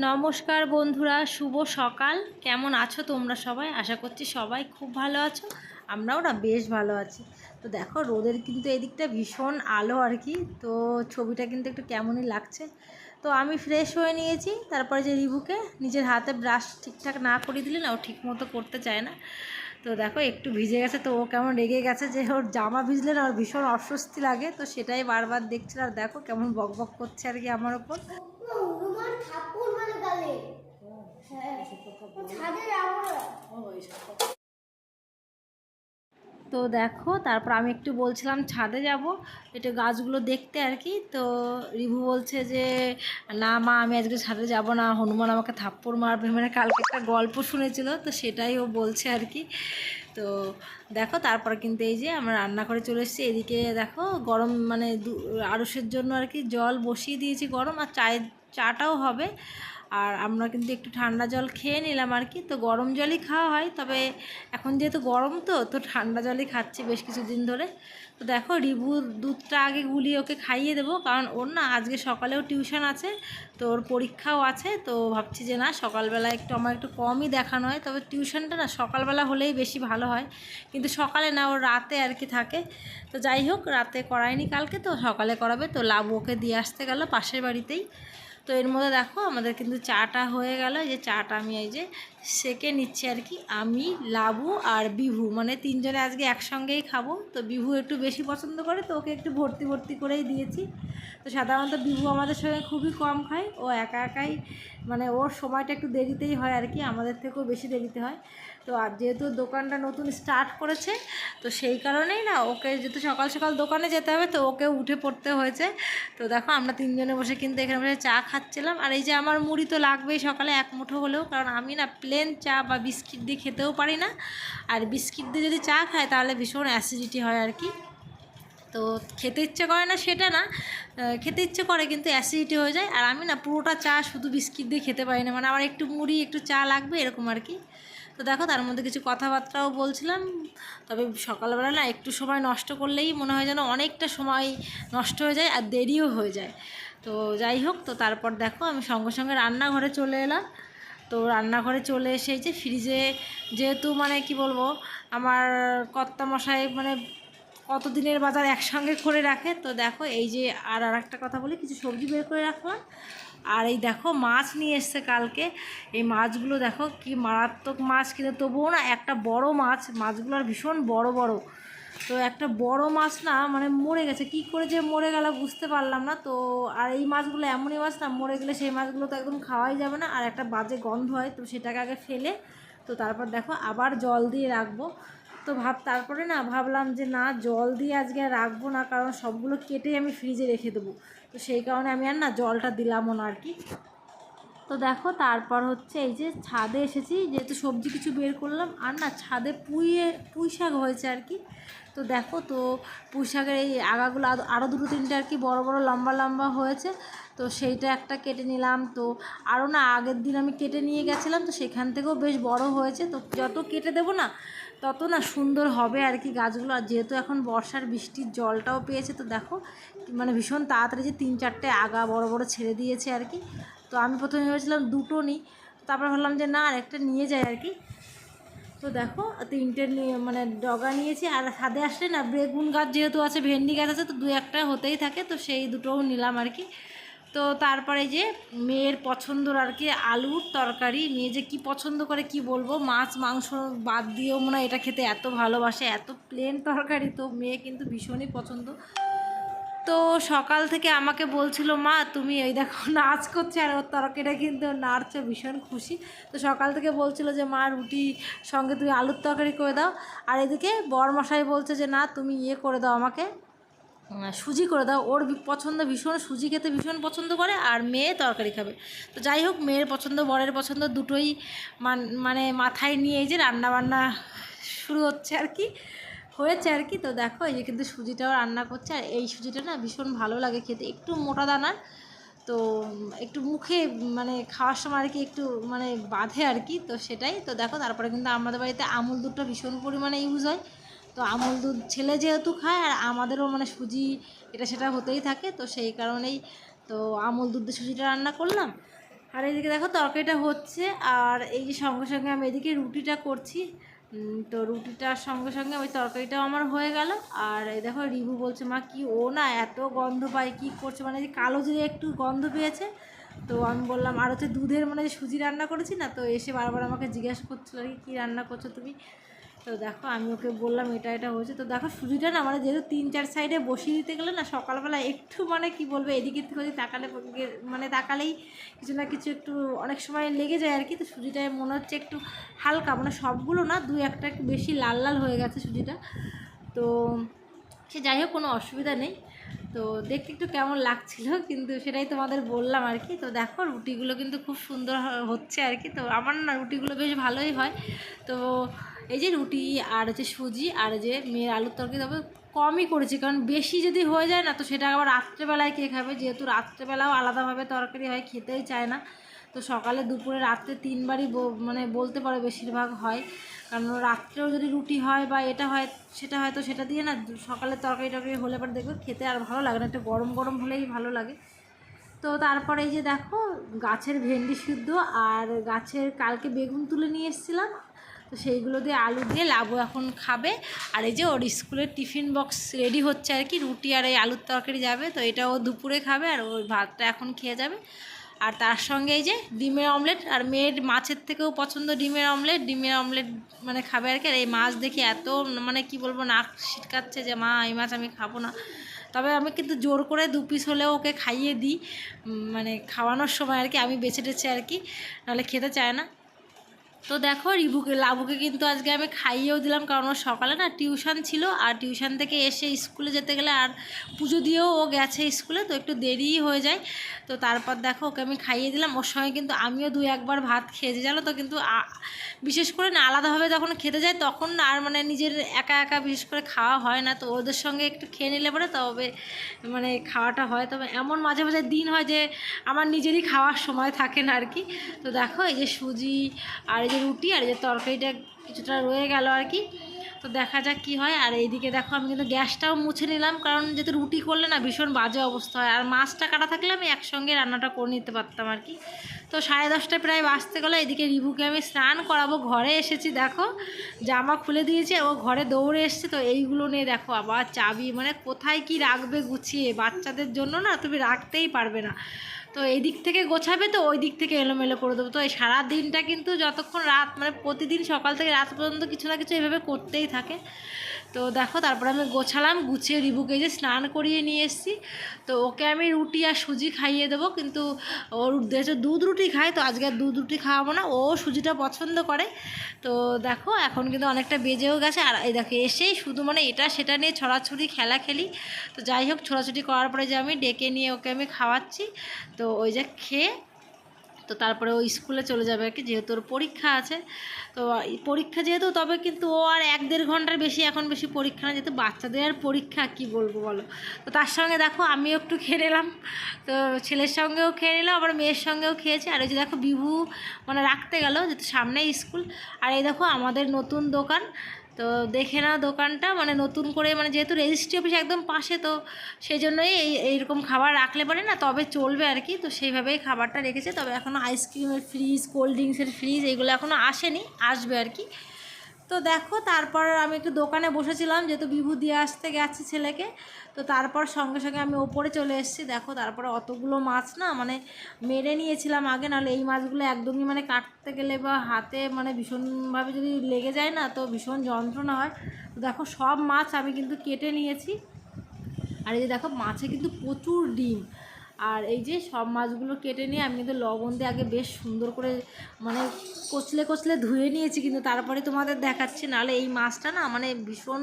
নমস্কার বন্ধুরা, শুভ সকাল। কেমন আছো তোমরা সবাই? আশা করছি সবাই খুব ভালো আছো। আমরাও না বেশ ভালো আছি। তো দেখো, রোদের কিন্তু এদিকটা ভীষণ আলো আর কি। তো ছবিটা কিন্তু একটু কেমনই লাগছে। তো আমি ফ্রেশ হয়ে নিয়েছি। তারপরে যে রিভুকে নিজের হাতে ব্রাশ ঠিকঠাক না করে দিলে না, ও ঠিক মতো করতে চায় না। তো দেখো, একটু ভিজে গেছে। তো ও কেমন রেগে গেছে যে ওর জামা ভিজলে না ওর ভীষণ অস্বস্তি লাগে। তো সেটাই বারবার দেখছিল আর দেখো, কেমন বক বক করছে আর কি আমার ওপর হনুমান ঠাকুর মানে গালে হ্যাঁ ছাদে যাব না। তো দেখো, তারপর আমি একটু বলছিলাম ছাদে যাব। একটু গাছগুলো দেখতে আর কি। তো রিভু বলছে যে, না মা, আমি আজকে ছাদে যাব না। হনুমান আমাকে থাপ্পড় মারবে। মানে কালকে একটা গল্প শুনেছিল, তো সেটাই ও বলছে আর কি। তো দেখো, তারপর কিন্তু এই যে আমরা রান্না করে চলে এসেছি। এদিকে দেখো, গরম মানে আড়সের জন্য আর কি জল বসিয়ে দিয়েছি গরম, আর চায়ের চাটাও হবে। আর আমরা কিন্তু একটু ঠান্ডা জল খেয়ে নিলাম আর কি। তো গরম জলই খাওয়া হয়, তবে এখন যেহেতু গরম তো তো ঠান্ডা জলই খাচ্ছি বেশ কিছুদিন ধরে। তো দেখো রিভু দুধটা আগে গুলিয়ে ওকে খাইয়ে দেবো, কারণ ওর না আজকে সকালেও টিউশন আছে, তো ওর পরীক্ষাও আছে, তো ভাবছি যে না সকালবেলা একটু আমার একটু কমই দেখানো হয়। তবে টিউশনটা না সকালবেলা হলেই বেশি ভালো হয়, কিন্তু সকালে না, ওর রাতে আর কি থাকে। তো যাই হোক, রাতে করায়নি কালকে, তো সকালে করাবে, তো লাভ ওকে দিয়ে আসতে গেল পাশের বাড়িতেই। তো এর মধ্যে দেখো আমাদের কিন্তু চাটা হয়ে গেল, এই যে চাটা আমি এই যে সেকে নিচ্ছি আর কি। আমি, লাবু আর বিভু। মানে তিনজনে আজকে একসঙ্গেই খাব। তো বিভু একটু বেশি পছন্দ করে, তো ওকে একটু ভর্তি ভর্তি করেই দিয়েছি। তো সাধারণত বিভু আমাদের সঙ্গে খুবই কম খায়। ও একা একাই মানে ওর সময়টা একটু দেরিতেই হয় আর কি। আমাদের থেকেও বেশি দেরিতে হয়। তো আর যেহেতু দোকানটা নতুন স্টার্ট করেছে, তো সেই কারণেই না ওকে যেহেতু সকাল সকাল দোকানে যেতে হবে, তো ওকে উঠে পড়তে হয়েছে। তো দেখো আমরা তিনজনে বসে কিন্তু এখানে বসে চা খাচ্ছিলাম। আর এই যে আমার মুড়ি তো লাগবেই সকালে, এক মুঠো হলেও। কারণ আমি না প্লেন চা বা বিস্কিট দিয়ে খেতেও পারি না। আর বিস্কিট দিয়ে যদি চা খাই তাহলে ভীষণ অ্যাসিডিটি হয় আর কি। তো খেতে ইচ্ছে করে না সেটা না। খেতে ইচ্ছে করে কিন্তু অ্যাসিডিটি হয়ে যায়। আর আমি না পুরোটা চা শুধু বিস্কিট দিয়ে খেতে পারি না। মানে আমার একটু মুড়ি, একটু চা লাগবে এরকম আর কি। তো দেখো, তার মধ্যে কিছু কথাবার্তাও বলছিলাম। তবে সকালবেলা না একটু সময় নষ্ট করলেই মনে হয় যেন অনেকটা সময় নষ্ট হয়ে যায় আর দেরিও হয়ে যায়। তো যাই হোক, তো তারপর দেখো, আমি সঙ্গে সঙ্গে রান্নাঘরে চলে এলাম। তো রান্নাঘরে চলে এসে যে ফ্রিজে যেহেতু মানে কি বলব, আমার কর্তা মশাই মানে কত দিনের বাজার একসঙ্গে করে রাখে, তো দেখো এই যে আর আর একটা কথা বলি, কিছু সবজি বের করে রাখলাম। আর এই দেখো মাছ নিয়ে এসছে কালকে। এই মাছগুলো দেখো কি মারাত্মক মাছ কিন্তু তবুও না একটা বড় মাছ, মাছগুলো আর ভীষণ বড় বড়। তো একটা বড় মাছ না মানে মরে গেছে। কি করে যে মরে গেল বুঝতে পারলাম না। তো আর এই মাছগুলো এমনই মাছ না, মরে গেলে সেই মাছগুলো তো একদম খাওয়াই যাবে না। আর একটা বাজে গন্ধ হয়, তো সেটাকে আগে ফেলে, তো তারপর দেখো আবার জল দিয়ে রাখব। তো ভাব, তারপরে না ভাবলাম যে না, জল দিয়ে আজকে আর রাখব না, কারণ সবগুলো কেটেই আমি ফ্রিজে রেখে দেবো। তো সেই কারণে আমি আর না জলটা দিলামও না আর কি। তো দেখো, তারপর হচ্ছে এই যে ছাদে এসেছি, যেহেতু সবজি কিছু বের করলাম, আর না ছাদে পুইয়ে, পুঁই শাক হয়েছে আর কি। তো দেখো, তো পুঁই শাকের এই আগাগুলো আরও- দুটো তিনটে আর কি বড় বড় লম্বা লম্বা হয়েছে। তো সেইটা একটা কেটে নিলাম। তো আরও না আগের দিন আমি কেটে নিয়ে গেছিলাম, তো সেখান থেকেও বেশ বড় হয়েছে। তো যত কেটে দেবো না, তত না সুন্দর হবে আর কি গাছগুলো। আর যেহেতু এখন বর্ষার বৃষ্টির জলটাও পেয়েছে, তো দেখো মানে ভীষণ তাড়াতাড়ি যে তিন চারটে আগা বড় বড় ছেড়ে দিয়েছে আর কি। তো আমি প্রথমে ভেবেছিলাম দুটো নিই, তারপর ভাবলাম যে না আর একটা নিয়ে যাই আর কি। তো দেখো, তিনটে মানে ডগা নিয়েছি, আর ছাদে আসলে না, বেগুন গাছ যেহেতু আছে, ভেন্ডি গাছ আছে, তো দু একটা হতেই থাকে, তো সেই দুটোও নিলাম আর কি। তো তারপরে যে মেয়ের পছন্দর আর কি আলুর তরকারি মেয়ে যে কি পছন্দ করে কি বলব, মাছ, মাংস বাদ দিয়েও মনে এটা খেতে এত ভালোবাসে, এত প্লেন তরকারি, তো মেয়ে কিন্তু ভীষণই পছন্দ। তো সকাল থেকে আমাকে বলছিল, মা, তুমি এই দেখো নাচ করছে আর ওর তরকারিটা কিন্তু ও নাচছে ভীষণ খুশি। তো সকাল থেকে বলছিল যে, মা, রুটি সঙ্গে তুমি আলুর তরকারি করে দাও। আর এদিকে বরমশাই বলছে যে, না, তুমি ইয়ে করে দাও আমাকে সুজি করে দাও। ওর পছন্দ ভীষণ, সুজি খেতে ভীষণ পছন্দ করে আর মেয়ে তরকারি খাবে। তো যাই হোক, মেয়ের পছন্দ, বরের পছন্দ দুটোই মান- মানে মাথায় নিয়ে এই যে রান্নাবান্না শুরু হচ্ছে আর কি। হয়েছে আর কি। তো দেখো, এই যে কিন্তু সুজিটাও রান্না করছে, আর এই সুজিটা না ভীষণ ভালো লাগে খেতে। একটু মোটা দানার তো একটু মুখে মানে খাওয়ার সময় আর কি একটু মানে বাঁধে আর কি, তো সেটাই। তো দেখো, তারপরে কিন্তু আমাদের বাড়িতে আমুল দুধটা ভীষণ পরিমাণে ইউজ হয়। তো আমুল দুধ ছেলে যেহেতু খায়, আর আমাদেরও মানে সুজি এটা সেটা হতেই থাকে, তো সেই কারণেই তো আমুল দুধ দিয়ে সুজিটা রান্না করলাম। আর এদিকে দেখো, তরকারিটা হচ্ছে, আর এই যে সঙ্গে সঙ্গে আমি এদিকে রুটিটা করছি। তো রুটিটার সঙ্গে সঙ্গে ওই তরকারিটাও আমার হয়ে গেল। আর এই দেখো রিভু বলছে, মা, কি ও না এত গন্ধ পায়, কি করছে? মানে যে কালো জিরে একটু গন্ধ পেয়েছে। তো আমি বললাম, আর হচ্ছে দুধের মানে সুজি রান্না করেছি না? তো এসে বারবার আমাকে জিজ্ঞাসা করছিল, আর কী রান্না করছ তুমি? তো দেখো, আমি ওকে বললাম, এটা এটা হয়েছে। তো দেখো, সুজিটা না মানে যেহেতু তিন চার সাইডে বসিয়ে দিতে গেলে না, সকালবেলা একটু মানে কি বলবে, এদিকে থেকে ওদিকে তাকালে মানে তাকালেই কিছু না কিছু একটু অনেক সময় লেগে যায় আর কি। তো সুজিটা মনে হচ্ছে একটু হালকা মানে সবগুলো না দু একটা একটু বেশি লাল লাল হয়ে গেছে সুজিটা। তো সে যাই হোক, কোনো অসুবিধা নেই। তো দেখতে একটু কেমন লাগছিল, কিন্তু সেটাই তোমাদের বললাম আর কি। তো দেখো, রুটিগুলো কিন্তু খুব সুন্দর হচ্ছে আর কি। তো আমার না রুটিগুলো বেশ ভালোই হয়। তো এই যে রুটি, আর হচ্ছে সুজি, আর যে মেয়ের আলুর তরকারি, তবে কমই করেছি, কারণ বেশি যদি হয়ে যায় না, তো সেটা আবার রাত্রেবেলায় কে খাবে? যেহেতু রাত্রেবেলাও আলাদাভাবে তরকারি হয়, খেতেই চায় না। তো সকালে দুপুরে রাত্রে তিনবারই মানে বলতে পারো বেশিরভাগ হয়। কারণ রাত্রেও যদি রুটি হয় বা এটা হয়, সেটা হয়তো সেটা দিয়ে না, সকালে তরকারি টরকারি হলে পরে দেখবে খেতে আর ভালো লাগে না। একটু গরম গরম হলেই ভালো লাগে। তো তারপরে এই যে দেখো, গাছের ভেন্ডি সিদ্ধ আর গাছের কালকে বেগুন তুলে নিয়ে এসেছিলাম। তো সেইগুলো দিয়ে আলু দিয়ে লাবু এখন খাবে। আর এই যে ওর স্কুলের টিফিন বক্স রেডি হচ্ছে আর কি, রুটি আর এই আলুর তরকারি যাবে। তো এটা ও দুপুরে খাবে আর ওই ভাতটা এখন খেয়ে যাবে। আর তার সঙ্গে এই যে ডিমের অমলেট, আর মেয়ের মাছের থেকেও পছন্দ ডিমের অমলেট। ডিমের অমলেট মানে খাবে আর কি। আর এই মাছ দেখি এত মানে কি বলব, নাক ছিটকাচ্ছে যে, মা, এই মাছ আমি খাব না। তবে আমি কিন্তু জোর করে দু পিস হলেও ওকে খাইয়ে দিই। মানে খাওয়ানোর সময় আর কি, আমি বেছে টেছে আর কি, নাহলে খেতে চায় না। তো দেখো, রিভুকে, লাবুকে কিন্তু আজকে আমি খাইয়েও দিলাম, কারণ ওর সকালে না টিউশন ছিল, আর টিউশন থেকে এসে স্কুলে যেতে গেলে আর পুজো দিয়েও ও গেছে স্কুলে, তো একটু দেরিই হয়ে যায়। তো তারপর দেখো, ওকে আমি খাইয়ে দিলাম, ওর সঙ্গে কিন্তু আমিও দু একবার ভাত খেয়েছি, জানো তো, কিন্তু বিশেষ করে না আলাদাভাবে যখন খেতে যায়, তখন না আর মানে নিজের একা একা বিশেষ করে খাওয়া হয় না, তো ওদের সঙ্গে একটু খেয়ে নিলে পরে তবে মানে খাওয়াটা হয়। তবে এমন মাঝে মাঝে দিন হয় যে, আমার নিজেরই খাওয়ার সময় থাকে না আর কি। তো দেখো, এই যে সুজি আর যে রুটি আর যে তরকারিটা কিছুটা রয়ে গেল আর কি। তো দেখা যাক কি হয়। আর এইদিকে দেখো আমি কিন্তু গ্যাসটাও মুছে নিলাম, কারণ যেহেতু রুটি করলে না ভীষণ বাজে অবস্থা হয়। আর মাছটা কাটা থাকলে আমি একসঙ্গে রান্নাটা করে নিতে পারতাম আর কি। তো সাড়ে দশটা প্রায় বাজতে গেলো, এদিকে রিভুকে আমি স্নান করাবো। ঘরে এসেছি, দেখো, জামা খুলে দিয়েছি, ও ঘরে দৌড়ে এসছে, তো এইগুলো নিয়ে দেখো, আবার চাবি মানে কোথায় কি রাখবে গুছিয়ে, বাচ্চাদের জন্য না তুমি রাখতেই পারবে না। তো এই দিক থেকে গোছাবে তো ওই দিক থেকে এলোমেলো করে দেবো। তো এই সারা দিনটা কিন্তু যতক্ষণ রাত মানে প্রতিদিন সকাল থেকে রাত পর্যন্ত কিছু না কিছু এভাবে করতেই থাকে। তো দেখো, তারপরে আমি গোছালাম, গুছিয়ে রিবুকে যে স্নান করিয়ে নিয়ে এসেছি, তো ওকে আমি রুটি আর সুজি খাইয়ে দেবো, কিন্তু ওর যেহেতু দুধ রুটি খায়, তো আজকে আর দুধ রুটি খাওয়াবো না, ও সুজিটা পছন্দ করে। তো দেখো, এখন কিন্তু অনেকটা বেজেও গেছে, আর এই দেখো, এসেই শুধু মানে এটা সেটা নিয়ে ছড়াছড়ি, খেলা খেলি। তো যাই হোক, ছোড়াছুটি করার পরে যে আমি ডেকে নিয়ে ওকে আমি খাওয়াচ্ছি, তো ওই যে খেয়ে তো তারপরে ও স্কুলে চলে যাবে আর কি, যেহেতু ওর পরীক্ষা আছে। তো পরীক্ষা যেহেতু, তবে কিন্তু ও আর এক দেড় ঘণ্টার বেশি এখন বেশি পরীক্ষা না যেহেতু বাচ্চাদের আর পরীক্ষা, কি বলব বলো? তো তার সঙ্গে দেখো, আমিও একটু খেয়ে নিলাম। তো ছেলের সঙ্গেও খেয়ে নিলাম, আবার মেয়ের সঙ্গেও খেয়েছি। আর ওই যে দেখো, বিভু মানে রাখতে গেল, যেহেতু সামনেই স্কুল। আর এই দেখো, আমাদের নতুন দোকান। তো দেখে নাও দোকানটা মানে নতুন করে মানে যেহেতু রেজিস্ট্রি অফিস একদম পাশে, তো সেই জন্যই এই, এইরকম খাবার রাখলে পারে না, তবে চলবে আর কি। তো সেইভাবেই খাবারটা রেখেছে, তবে এখনও আইসক্রিমের ফ্রিজ কোল্ড ড্রিঙ্কসের ফ্রিজ এগুলো এখনও আসেনি, আসবে আর কি। তো দেখো, তারপর আমি একটু দোকানে বসেছিলাম, যেহেতু বিভু দিয়ে আসতে গেছে ছেলেকে। তো তারপর সঙ্গে সঙ্গে আমি ওপরে চলে এসেছি। দেখো, তারপরে অতগুলো মাছ না মানে মেরে নিয়েছিলাম আগে, নাহলে এই মাছগুলো একদমই মানে কাটতে গেলে বা হাতে মানে ভীষণভাবে যদি লেগে যায় না, তো ভীষণ যন্ত্রণা হয়। তো দেখো, সব মাছ আমি কিন্তু কেটে নিয়েছি। আর এই যে দেখো, মাছে কিন্তু প্রচুর ডিম। আর এই যে সব মাছগুলো কেটে নিয়ে আমি কিন্তু লবণ দিয়ে আগে বেশ সুন্দর করে মানে কচলে কচলে ধুয়ে নিয়েছি, কিন্তু তারপরে তোমাদের দেখাচ্ছি। নাহলে এই মাছটা না মানে ভীষণ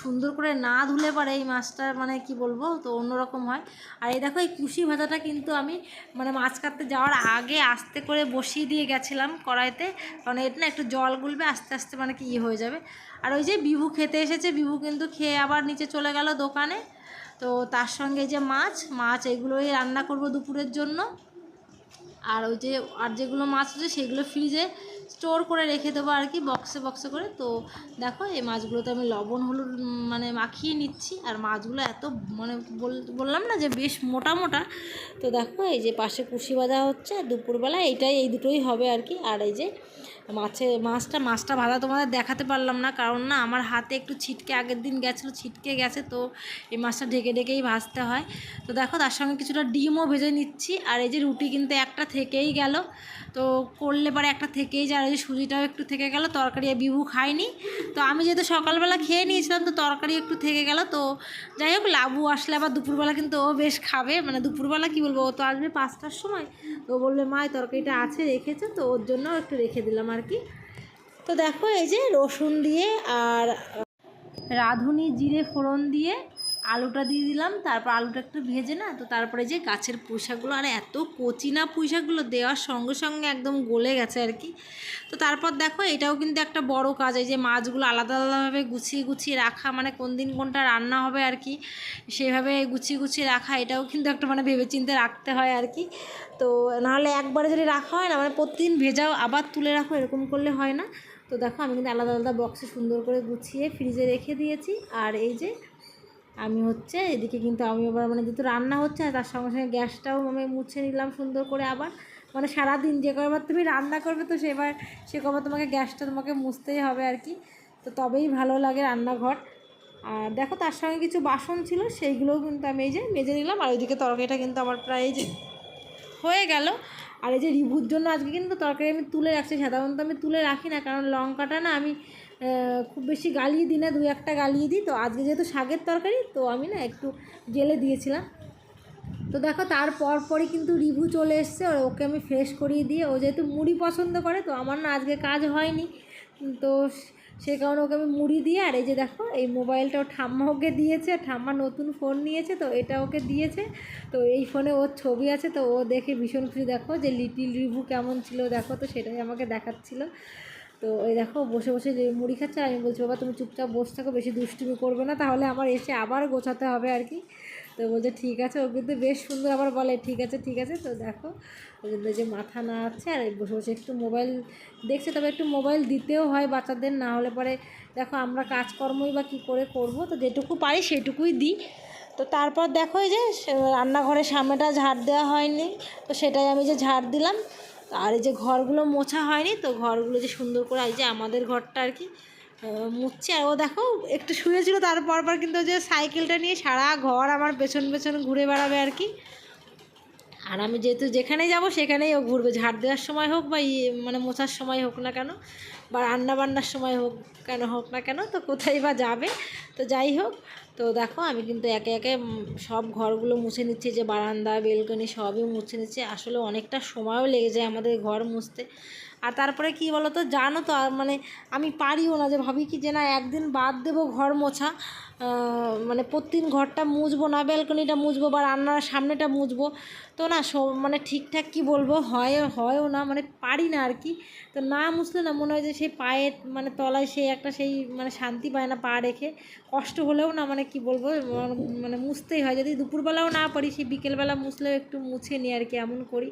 সুন্দর করে না ধুলে পারে এই মাছটা মানে কি বলব, তো অন্যরকম হয়। আর এই দেখো, এই কুশি ভাজাটা কিন্তু আমি মানে মাছ কাটতে যাওয়ার আগে আস্তে করে বসিয়ে দিয়ে গেছিলাম কড়াইতে, কারণ এটা না একটু জল গুলবে, আস্তে আস্তে মানে কি ইয়ে হয়ে যাবে। আর ওই যে বিভু খেতে এসেছে, বিভু কিন্তু খেয়ে আবার নিচে চলে গেল দোকানে। তো তার সঙ্গে যে মাছ মাছ এগুলোই রান্না করব দুপুরের জন্য। আর ওই যে, আর যেগুলো মাছ আছে সেগুলো ফ্রিজে স্টোর করে রেখে দেবো আর কি বক্সে বক্সে করে। তো দেখো, এই মাছগুলোতে আমি লবণ, হলুদ মানে মাখিয়ে নিচ্ছি। আর মাছগুলো এত মানে বল- বললাম না যে বেশ মোটা মোটা। তো দেখো, এই যে পাশে কুশি বাজা হচ্ছে। দুপুরবেলা এইটাই, এই দুটোই হবে আর কি। আর এই যে মাছে, মাছটা মাছটা ভাজা তোমাদের দেখাতে পারলাম না, কারণ না আমার হাতে একটু ছিটকে, আগের দিন গেছিল, ছিটকে গেছে, তো এই মাছটা ঢেকে ঢেকেই ভাজতে হয়। তো দেখো, তার সঙ্গে কিছুটা ডিমও ভেজে নিচ্ছি, আর এই যে রুটি কিন্তু একটা থেকেই গেল, তো করলে পরে একটা থেকেই যায়, আর এই যে সুজিটাও একটু থেকে গেল, তরকারি বিভু খায়নি। তো আমি যেহেতু সকালবেলা খেয়ে নিয়েছিলাম, তো তরকারি একটু থেকে গেল, তো যাই হোক, লাবু আসলে আবার দুপুরবেলা কিন্তু ও বেশ খাবে মানে দুপুরবেলা কি বলব, ও তো আসবে পাঁচটার সময়, তো বলবে মা তরকারিটা আছে, রেখেছে, তো ওর জন্য একটু রেখে দিলাম। আর কি। তো দেখো এই যে রসুন দিয়ে আর রাঁধুনি জিরে ফোড়ন দিয়ে আলুটা দিয়ে দিলাম, তারপর আলুটা একটু ভেজে না, তো তারপরে যে গাছের পুঁইশাকগুলো, আর এত কচি না পুঁইশাকগুলো দেওয়ার সঙ্গে সঙ্গে একদম গলে গেছে আর কি। তো তারপর দেখো, এটাও কিন্তু একটা বড় কাজ, এই যে মাছগুলো আলাদা আলাদাভাবে গুছিয়ে গুছিয়ে রাখা মানে কোন দিন কোনটা রান্না হবে আর কি, সেভাবে গুছিয়ে গুছিয়ে রাখা, এটাও কিন্তু একটা মানে ভেবেচিন্তে রাখতে হয় আর কি। তো নাহলে একবারে যদি রাখা হয় না মানে প্রতিদিন ভেজাও আবার তুলে রাখো, এরকম করলে হয় না। তো দেখো, আমি কিন্তু আলাদা আলাদা বক্সে সুন্দর করে গুছিয়ে ফ্রিজে রেখে দিয়েছি, আর এই যে আমি হচ্ছে এদিকে কিন্তু আমি আবার মানে যেহেতু রান্না হচ্ছে আর তার সঙ্গে সঙ্গে গ্যাসটাও আমি মুছে নিলাম সুন্দর করে আবার। মানে সারাদিন যে কবার তুমি রান্না করবে তো সেবার, সে কবার তোমাকে গ্যাসটা তোমাকে মুছতেই হবে আর কি। তো তবেই ভালো লাগে রান্নাঘর। আর দেখো তার সঙ্গে কিছু বাসন ছিল, সেইগুলোও কিন্তু আমি এই যে মেজে নিলাম। আর ওইদিকে তরকারিটা কিন্তু আমার প্রায় এই যে হয়ে গেল। আর এই যে রিভুর জন্য আজকে কিন্তু তরকারি আমি তুলে রাখছি, সাধারণত আমি তুলে রাখি না, কারণ লঙ্কাটা না আমি খুব বেশি গালিয়ে দিই না, দু একটা গালিয়ে দিই। তো আজকে যেহেতু শাকের তরকারি, তো আমি না একটু জেলে দিয়েছিলাম। তো দেখো তারপর পরই কিন্তু রিভু চলে এসছে ওকে আমি ফ্রেশ করিয়ে দিয়ে, ও যেহেতু মুড়ি পছন্দ করে, তো আমার না আজকে কাজ হয়নি। তো সে কারণে ওকে আমি মুড়ি দিয়ে, আর এই যে দেখো, এই মোবাইলটা ও ঠাম্মা ওকে দিয়েছে, ঠাম্মা নতুন ফোন নিয়েছে, তো এটা ওকে দিয়েছে। তো এই ফোনে ওর ছবি আছে, তো ও দেখে ভীষণ খুশি। দেখো যে লিটিল রিভু কেমন ছিল, দেখো তো সেটাই আমাকে দেখাচ্ছিল। তো ওই দেখো, বসে বসে যে মুড়ি খাচ্ছে, আমি বলছি, বাবা, তুমি চুপচাপ বসে থাকো, বেশি দুষ্টুমি করবে না, তাহলে আমার এসে আবার গোছাতে হবে আর কি। তো বলছে, ঠিক আছে। ও কিন্তু বেশ সুন্দর আবার বলে, ঠিক আছে ঠিক আছে। তো দেখো কিন্তু যে মাথা না আছে আর বসে বসে একটু মোবাইল দেখছে, তবে একটু মোবাইল দিতেও হয় বাচ্চাদের, না হলে পরে দেখো আমরা কাজকর্মই বা কী করে করব, তো যেটুকু পারি সেটুকুই দিই। তো তারপর দেখো যে রান্নাঘরের সামনেটা ঝাড় দেওয়া হয়নি, তো সেটাই আমি যে ঝাড় দিলাম আর এই যে ঘরগুলো মোছা হয়নি, তো ঘরগুলো যে সুন্দর করে এই যে আমাদের ঘরটা আর কি মুচ্ছে আর ও দেখো, একটু শুয়েছিল তারপর পর কিন্তু যে সাইকেলটা নিয়ে সারা ঘর আমার পেছন পেছন ঘুরে বেড়াবে আর কি। আর আমি যেহেতু যেখানেই যাব সেখানেই ও ঘুরবে, ঝাড় দেওয়ার সময় হোক বা ইয়ে মানে মোছার সময় হোক না কেন। বা রান্নাবান্নার সময় হোক, কেন হোক না কেন, তো কোথায় বা যাবে, তো যাই হোক, তো দেখো আমি কিন্তু একে একে সব ঘরগুলো মুছে নিচ্ছি, যে বারান্দা, বেলকনি সবই মুছে নিচ্ছি। আসলে অনেকটা সময়ও লেগে যায় আমাদের ঘর মুছতে। আর তারপরে কি বলো তো জানো তো মানে আমি পারিও না যে ভাবি কি যে না একদিন বাদ দেবো ঘর মোছা মানে প্রতিদিন ঘরটা মুছবো না ব্যালকনিটা মুছবো বা রান্নার সামনেটা মুছবো। তো না মানে ঠিকঠাক কি বলব, হয়, হয়ও না মানে পারি না আর কি। তো না মুছলে না মনে হয় যে সেই পায়ের মানে তলায় সে একটা সেই মানে শান্তি পায় না পা রেখে, কষ্ট হলেও না মানে কি বলব, মানে- মানে মুছতেই হয়। যদি দুপুরবেলাও না পারি সে বিকেলবেলা মুছলেও একটু মুছে নিই আর কি, এমন করি।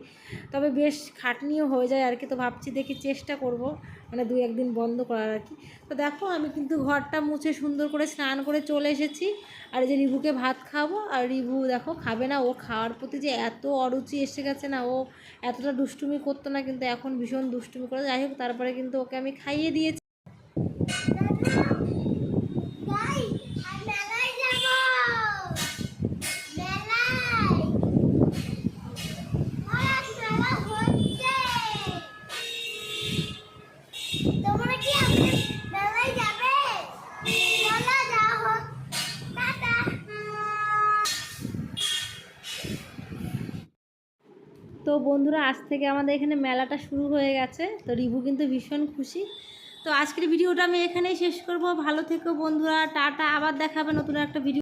তবে বেশ খাটনিও হয়ে যায় আর কি, তো ভাবছি দেখি চেষ্টা করব। মানে দু একদিন বন্ধ করার আর কি। তো দেখো, আমি কিন্তু ঘরটা মুছে সুন্দর করে স্নান করে চলে এসেছি। আর এই যে রিভুকে ভাত খাব, আর রিভু দেখো খাবে না ও খাওয়ার প্রতি যে এত অরুচি এসে গেছে না, ও এতটা দুষ্টুমি করতো না, কিন্তু এখন ভীষণ দুষ্টুমি করে যাই হোক, তারপরে কিন্তু ওকে আমি খাইয়ে দিয়েছি ভাই আর মেলায় যাব মেলায় আর আজ মেলা হচ্ছে তোমরা কি আজকে মেলায় যাবে চলো যাও হোক টাটা তো বন্ধুরা, আজ থেকে আমাদের এখানে মেলাটা শুরু হয়ে গেছে। তো রিভু কিন্তু ভীষণ খুশি। তো আজকের ভিডিওটা আমি এখানেই শেষ করব। ভালো থেকো বন্ধুরা, টাটা। আবার দেখাবে নতুন একটা ভিডিও।